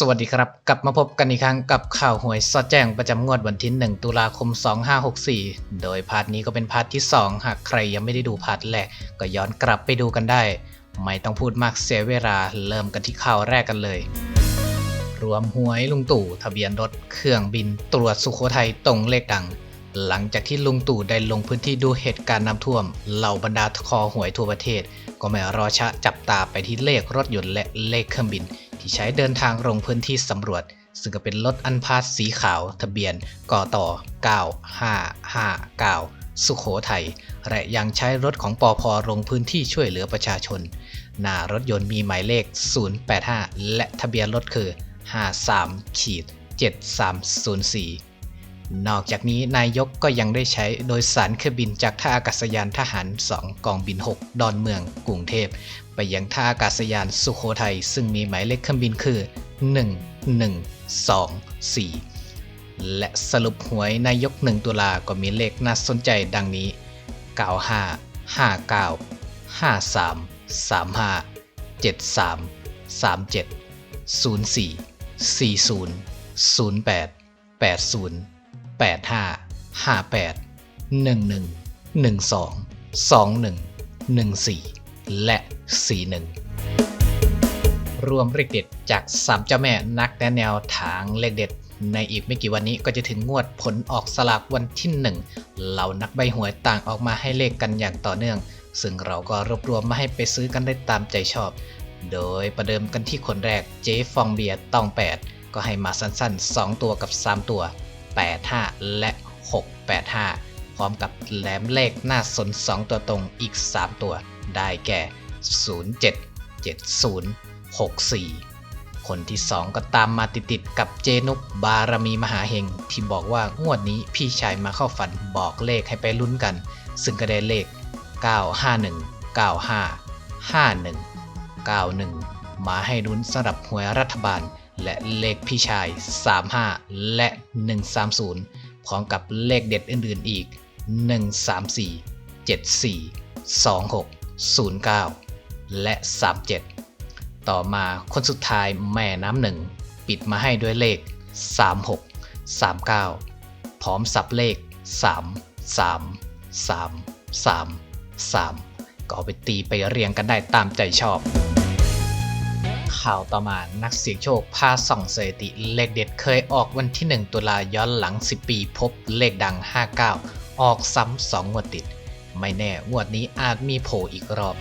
สวัสดีครับ กลับมาพบกันอีกครั้งกับข่าวหวยสอดแจ้งประจำงวดวันที่ 1 ตุลาคม 2564 โดยพาร์ทนี้ก็เป็นพาร์ทที่ 2 หากใครยังไม่ได้ดูพาร์ทแรก ก็ย้อนกลับไปดูกันได้ ไม่ต้องพูดมากเสียเวลาเริ่มกันที่ข่าวแรกกันเลย รวมหวยลุงตู่ทะเบียนรถเครื่องบินตรวจสุโขทัยตรงเลขดัง หลังจากที่ลุงตู่ได้ลงพื้นที่ดูเหตุการณ์น้ำท่วม เหล่าบรรดาคอหวยทั่วประเทศ ก็ไม่รอช้าจับตาไปที่เลขรถยนต์และเลขเครื่องบิน ที่ใช้เดินทางลงพื้นที่สำรวจ ซึ่งก็เป็นรถอันพาสสีขาวทะเบียนกต่อ 9559 สุโขทัยและยังใช้รถของปอพอลงพื้นที่ช่วยเหลือประชาชน หน้ารถยนต์มีหมายเลข 085 และทะเบียนรถคือ 53ขีด7304 นอกจากนี้นายกก็ยังได้ใช้โดยสารเครื่องบินจากท่าอากาศยานทหาร 2 กองบิน 6 ดอนเมืองกรุงเทพ ไปยังท่าอากาศยานสุโขทัยซึ่งมีหมายเลขเครื่องบินคือ 1124 และสรุปหวยนายก 1 ตุลาก็มีเลขน่าสนใจดังนี้ 95 59 53 35 73 37 04 40 08 80 85 58 11 12 21 14 และ 41 รวมเลขเด็ดจาก 3 เจ้าแม่นักแนะแนวทางเลขเด็ด ในอีกไม่กี่วันนี้ก็จะถึงงวดผลออกสลากวันที่ 1 เหล่านักใบหวยต่างออกมาให้เลขกันอย่างต่อเนื่อง ซึ่งเราก็รวบรวมมาให้ไปซื้อกันได้ตามใจชอบ โดยประเดิมกันที่คนแรกเจ๊ฟองเบียร์ตอง 8 ก็ให้มาสั้นๆ 2 ตัวกับ 3 ตัว 85 และ 685 พร้อมกับแหลมเลขหน้าสน 2 ตัวตรงอีก 3 ตัว ได้แก่ 07 70 64 คนที่ 2 ก็ตามมาติดๆกับเจนุกบารมีมหาเฮงที่บอกว่างวดนี้พี่ชายมาเข้าฝันบอกเลขให้ไปลุ้นกัน ซึ่งก็ได้เลข 951 95 51 91 มาให้ลุ้นสำหรับหวยรัฐบาล และเลขพี่ชาย 35 และ 130 พร้อมกับเลขเด็ดอื่นๆอีก 134 74 26 09 และ 37 ต่อมาคนสุดท้ายแม่น้ำหนึ่งปิดมาให้ด้วยเลข 36 39 พร้อมสับเลข 3 3 3 3 3 ก็เอาไปตีไปเรียงกันได้ตามใจชอบ ข่าวต่อมานักเสี่ยงโชคพาส่องสถิติเลขเด็ดเคยออกวันที่ 1 ตุลาย้อนหลัง 10 ปีพบเลขดัง 59 ออกซ้ำ2งวดติด ไม่แน่งวดนี้อาจมีโผล่อีกรอบ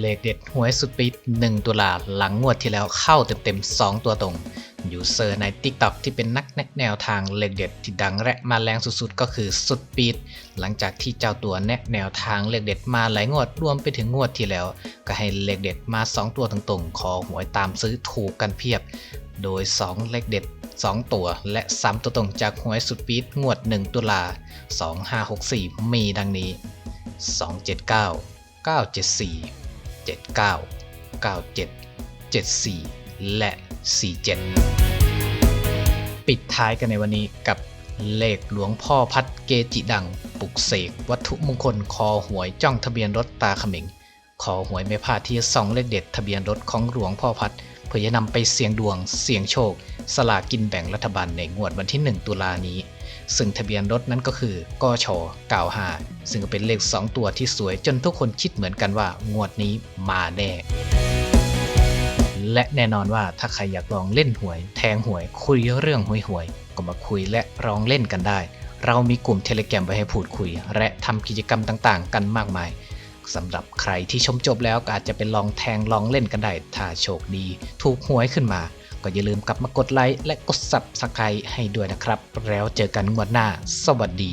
เลขเด็ดหวยสุดปิด 1 ตุลาหลังงวดที่แล้วเข้าเต็มๆ2ตัวตรง ยูเซอร์ใน TikTok ที่เป็นนักแนะแนวทางเลขเด็ดที่ดังและมาแรงสุดๆ ก็คือสุดปีดหลังจากที่เจ้าตัวแนะแนวทางเลขเด็ดมาหลายงวดรวมไปถึงงวดที่แล้ว ก็ให้เลขเด็ดมา 2 ตัวตรงๆ ขอหวยตามซื้อถูกกันเพียบ โดย 2 เลขเด็ด 2 ตัว และ 3 ตัวตรงจากหวยสุดปีดงวด 1 ตุลา 2564 มีดังนี้ 279 974 79 97 74 และ 47 ปิดท้ายกันในวันนี้กับเลขหลวงพ่อพัดเกจิดัง ปลุกเสก วัตถุมงคล คอหวยจ้องทะเบียนรถตาขมิงขอหวยไม่พลาดที่สองเลขเด็ดทะเบียนรถของหลวงพ่อพัดเพื่อจะนำไปเสี่ยงดวง เสี่ยงโชค สลากกินแบ่งรัฐบาลในงวดวันที่ 1 ตุลานี้ ซึ่งทะเบียนรถนั้นก็คือกช95ซึ่งเป็นเลข 2 ตัวที่สวยจนทุกคนคิดเหมือนกันว่างวดนี้มาแน่ และแน่นอนว่าถ้าใครอยากลองเล่นหวย แทงหวย คุยเรื่องหวยหวยๆก็มาคุยและลองเล่นกันได้ เรามีกลุ่มเทเลแกรมไว้ให้พูดคุย และทำกิจกรรมต่างๆ กันมากมายสำหรับใครที่ชมจบแล้วก็อาจจะไปลองแทงลองเล่นกันได้ ถ้าโชคดี ถูกหวยขึ้นมา ก็อย่าลืมกลับมากดไลค์และกด Subscribe ให้ด้วยนะครับ แล้วเจอกันงวดหน้า สวัสดี